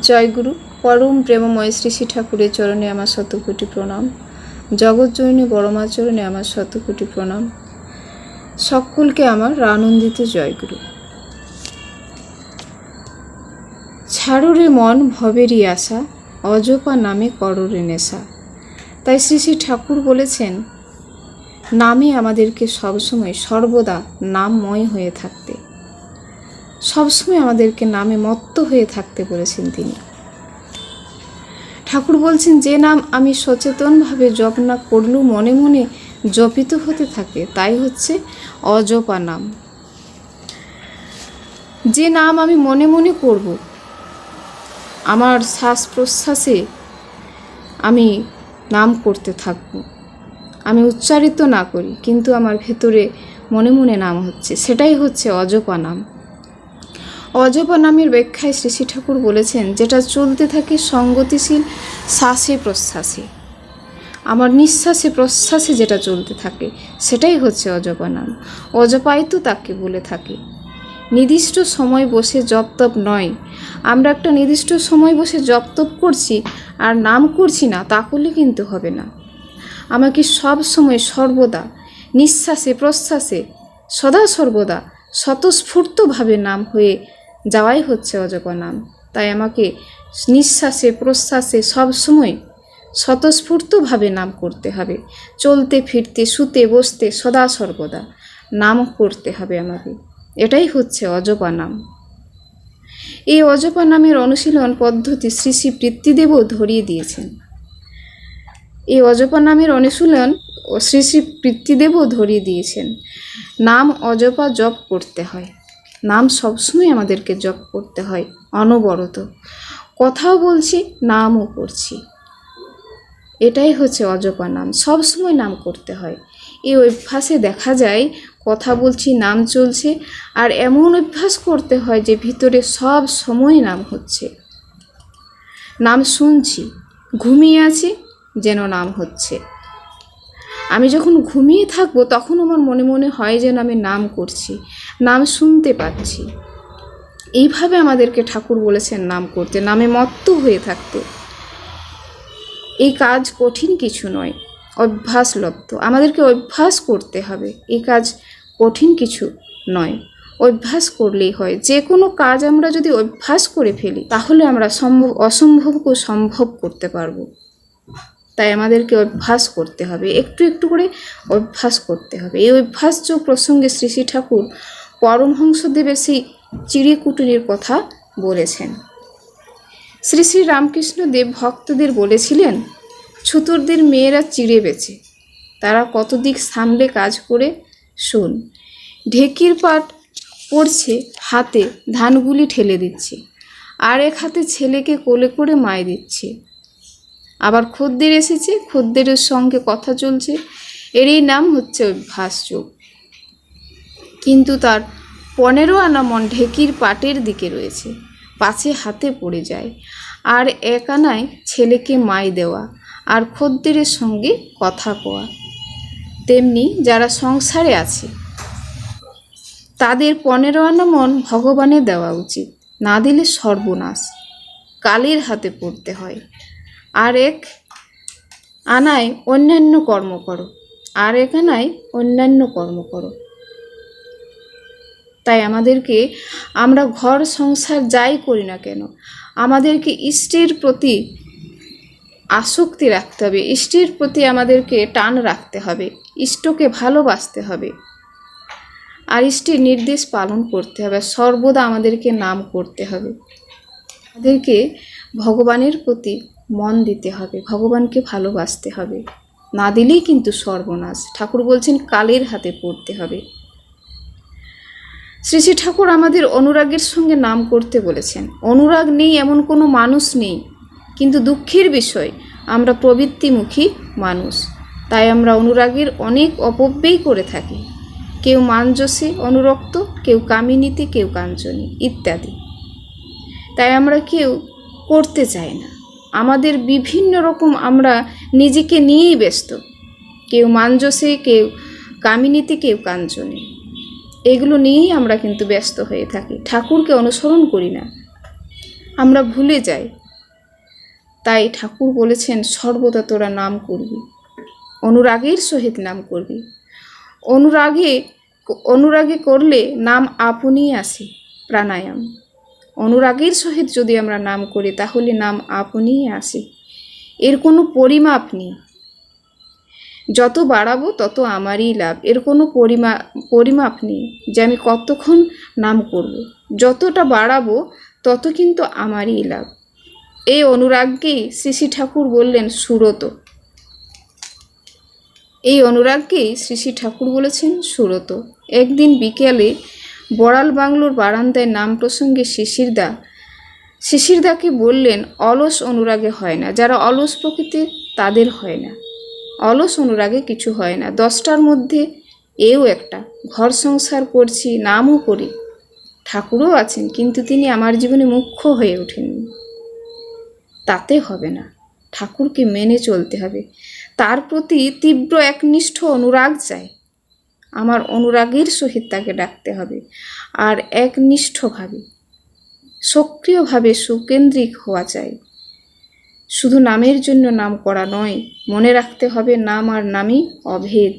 জয়গুরু, পরম প্রেমময় শ্রী শ্রী ঠাকুরের চরণে আমার শতকোটি প্রণাম। জগৎজননী বড়মা চরণে আমার শতকোটি প্রণাম। সকলকে আমার আনন্দিত জয়গুরু। ছাড়ো রে মন ভবেরই আশা, অজপা নামে কররে নেশা। তাই শ্রী শ্রী ঠাকুর বলেছেন, নামে আমাদেরকে সবসময় সর্বদা নামময় হয়ে থাকতে। সবসময় আমাদেরকে নামে মত্ত হয়ে থাকতে বলেছেন তিনি। ঠাকুর বলছেন, যে নাম আমি সচেতনভাবে জপ না করলেও মনে মনে জপিত হতে থাকে, তাই হচ্ছে অজপা নাম। যে নাম আমি মনে মনে করব, আমার শ্বাস প্রশ্বাসে আমি নাম করতে থাকব। আমি উচ্চারিত না করি, কিন্তু আমার ভেতরে মনে মনে নাম হচ্ছে, সেটাই হচ্ছে অজপা নাম। অজপা নামের ব্যাখ্যায় শ্রী ঠাকুর বলেছেন, যেটা চলতে থাকে সঙ্গতিশীল শ্বাসে প্রশ্বাসে আমার নিঃশ্বাসে প্রশ্বাসে যেটা চলতে থাকে, সেটাই হচ্ছে অজপা নাম। তো তাকে বলে থাকে। নির্দিষ্ট সময় বসে জপ তপ নয়। আমরা একটা নির্দিষ্ট সময় বসে জপ তপ করছি আর নাম করছি না, তা করলে কিন্তু হবে না। আমাকে সব সময় সর্বদা, নিঃশ্বাসে প্রশ্বাসে সদা সর্বদা, স্বতঃস্ফূর্তভাবে নাম হয়ে যাওয়াই হচ্ছে অজপা নাম। তাই আমাকে নিঃশ্বাসে, প্রশ্বাসে সবসময় স্বতঃস্ফূর্তভাবে নাম করতে হবে। চলতে, ফিরতে, শুতে, বসতে সদা সর্বদা নাম করতে হবে আমাকে। এটাই হচ্ছে অজপা নাম। এই অজপা নামের অনুশীলন পদ্ধতি শ্রী শ্রী পৃথ্বীদেবও ধরিয়ে দিয়েছেন। এই অজপা নামের অনুশীলন শ্রী শ্রী পৃথ্বীদেবও ধরিয়ে দিয়েছেন। নাম অজপা জপ করতে হয়। নাম সবসময় আমাদেরকে জপ করতে হয়, অনবরত। কথাও বলছি, নামও করছি এটাই হচ্ছে অজপা নাম, সবসময় নাম করতে হয়। এই অভ্যাসে দেখা যায়, কথা বলছি, নাম চলছে, আর এমন অভ্যাস করতে হয় যে ভিতরে সব সময় নাম হচ্ছে। নাম শুনছি, ঘুমিয়ে আছি, যেন নাম হচ্ছে। আমি যখন ঘুমিয়ে থাকব, তখন আমার মনে মনে হয় যেন আমি নাম করছি, নাম শুনতে পাচ্ছি। এইভাবে আমাদেরকে ঠাকুর বলেছেন নাম করতে, নামে মত্ত হয়ে থাকতে। এই কাজ কঠিন কিছু নয়, অভ্যাসলব্ধ। আমাদেরকে অভ্যাস করতে হবে, এই কাজ কঠিন কিছু নয়। অভ্যাস করলেই হয়। যে কোনো কাজ আমরা যদি অভ্যাস করে ফেলি, তাহলে আমরা সম্ভব অসম্ভবকেও সম্ভব করতে পারব। তাই আমাদেরকে অভ্যাস করতে হবে, একটু একটু করে অভ্যাস করতে হবে। এই অভ্যাস যোগ প্রসঙ্গে শ্রী শ্রী ঠাকুর পরমহংসদেবের সেই চিড়িকুটুরির কথা বলেছেন। শ্রী শ্রী রামকৃষ্ণ দেব ভক্তদের বলেছিলেন, ছুতুরদের মেয়েরা চিড়ে বেচে, তারা কত দিক সামলে কাজ করে শোন। ঢেকির পাট পড়ছে, হাতে ধানগুলি ঠেলে দিচ্ছে, আর এক হাতে ছেলেকে কোলে করে মায় দিচ্ছে। আবার খদ্দের এসেছে, খদ্দেরের সঙ্গে কথা চলছে। এরই নাম হচ্ছে অভ্যাস যোগ কিন্তু তার পনেরো আনা মন ঢেকির পাটের দিকে রয়েছে, পাছে হাতে পড়ে যায়। আর এক আনায় ছেলেকে মাই দেওয়া আর খদ্দের সঙ্গে কথা কোয়া। তেমনি যারা সংসারে আছে, তাদের পনেরো আনা মন ভগবানের দেওয়া উচিত। না দিলে সর্বনাশ। কালের হাতে পড়তে হয়। আর এক আনায় অন্যান্য কর্ম করো আর এক আনায় অন্যান্য কর্ম করো। তাই আমাদেরকে, আমরা ঘর সংসার যাই করি না কেন, আমাদেরকে ইষ্টের প্রতি আসক্তি রাখতে হবে, ইষ্টের প্রতি আমাদেরকে টান রাখতে হবে, ইষ্টকে ভালোবাসতে হবে। আর ইষ্টের নির্দেশ পালন করতে হবে সর্বদা আমাদেরকে নাম করতে হবে। আমাদেরকে ভগবানের প্রতি মন দিতে হবে, ভগবানকে ভালোবাসতে হবে। না দিলেই কিন্তু সর্বনাশ। ঠাকুর বলছেন, কালের হাতে পড়তে হবে। শ্রী শ্রী ঠাকুর আমাদের অনুরাগের সঙ্গে নাম করতে বলেছেন। অনুরাগ নেই, এমন কোনো মানুষ নেই। কিন্তু দুঃখের বিষয়, আমরা প্রবৃত্তিমুখী মানুষ। তাই আমরা অনুরাগের অনেক অপব্যয় করে থাকি। কেউ মানজসে অনুরক্ত, কেউ কামিনীতে, কেউ কাঞ্চনী, ইত্যাদি। তাই আমরা কেউ করতে চাই না। আমাদের বিভিন্ন রকম আমরা নিজেকে নিয়েই ব্যস্ত। কেউ মানজসে, কেউ কামিনীতে, কেউ কাঞ্চনে। এগুলো নিয়েই আমরা কিন্তু ব্যস্ত হয়ে থাকি। ঠাকুরকে অনুসরণ করি না। আমরা ভুলে যাই। তাই ঠাকুর বলেছেন, সর্বদা তোরা নাম করবি, অনুরাগের সহিত নাম করবি। অনুরাগে অনুরাগে করলে নাম আপনি আসে, প্রাণায়াম। অনুরাগের সহিত যদি আমরা নাম করি, তাহলে নাম আপনিই আসে। এর কোনো পরিমাপ নেই। যত বাড়াবো, তত আমারই লাভ। এর কোনো পরিমা, পরিমাপ নেই যে আমি কতক্ষণ নাম করব। যতটা বাড়াবো, তত কিন্তু আমারই লাভ। এই অনুরাগকেই শ্রী ঠাকুর বললেন সুরত এই অনুরাগকেই শ্রী ঠাকুর বলেছেন সুরত একদিন বিকেলে বড়াল বাংলোর বারান্দায় নাম প্রসঙ্গে শিশিরদা। শিশিরদাকে বললেন, অলস অনুরাগে হয় না। যারা অলস প্রকৃতির, তাদের হয় না। অলস অনুরাগে কিছু হয় না। দশটার মধ্যে এও একটা। ঘর সংসার করছি, নামও করি। ঠাকুরও আছেন, কিন্তু তিনি আমার জীবনে মুখ্য হয়ে ওঠেননি তাতে হবে না। ঠাকুরকে মেনে চলতে হবে। তার প্রতি তীব্র একনিষ্ঠ অনুরাগ চাই। আমার অনুরাগের সহিত তাকে ডাকতে হবে আর একনিষ্ঠভাবে, সক্রিয়ভাবে সুকেন্দ্রিক হওয়া চাই। শুধু নামের জন্য নাম করা নয়, মনে রাখতে হবে নাম আর নামই অভেদ।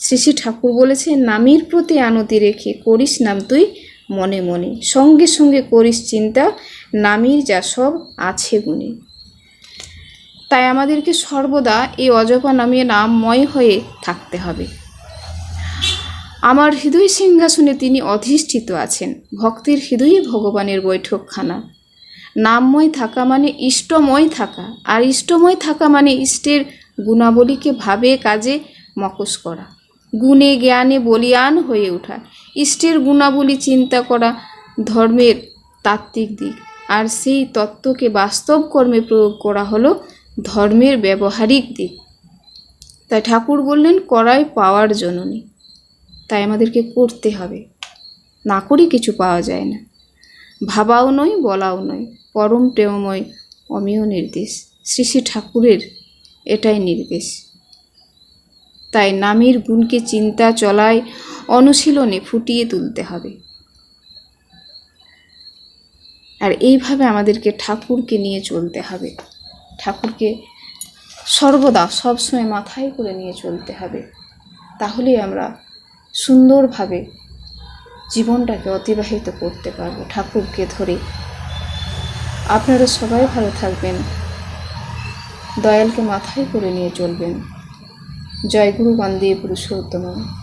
শ্রী ঠাকুর বলেছেন, নামের প্রতি আনতি রেখে করিস নাম তুই মনে মনে, সঙ্গে সঙ্গে করিস চিন্তা, নামের যা সব আছে গুণে। তাই আমাদেরকে সর্বদা এই অজপা নামে নামময় হয়ে থাকতে হবে। আমার হৃদয় সিংহাসনে তিনি অধিষ্ঠিত আছেন। ভক্তের হৃদয়ে ভগবানের বৈঠকখানা। নামময় থাকা মানে ইষ্টময় থাকা, আর ইষ্টময় থাকা মানে ইষ্টের গুণাবলীকে ভাবে, কাজে মকস করা। গুণে, জ্ঞানে বলিয়ান হয়ে ওঠা। ইষ্টের গুণাবলী চিন্তা করা ধর্মের তাত্ত্বিক দিক, আর সেই তত্ত্বকে বাস্তব কর্মে প্রয়োগ করা হলো ধর্মের ব্যবহারিক দিক। তাই ঠাকুর বললেন করাই পাওয়ার জননী। তাই আমাদেরকে করতে হবে। না করে কিছু পাওয়া যায় না। ভাবাও নয়, বলাও নয়। পরম প্রেমময়, অমীয় নির্দেশ। শ্রী শ্রী ঠাকুরের এটাই নির্দেশ। তাই নামের গুণকে চিন্তা চলায় অনুশীলনে ফুটিয়ে তুলতে হবে। আর এইভাবে আমাদেরকে ঠাকুরকে নিয়ে চলতে হবে। ঠাকুরকে সর্বদা সবসময় মাথায় করে নিয়ে চলতে হবে। তাহলেই আমরা সুন্দরভাবে জীবনটাকে অতিবাহিত করতে পারব ঠাকুরকে ধরে। আপনারা সবাই ভালো থাকবেন। দয়ালকে মাথায় করে নিয়ে চলবেন। জয় গুরু, বন্দে পুরুষোত্তম।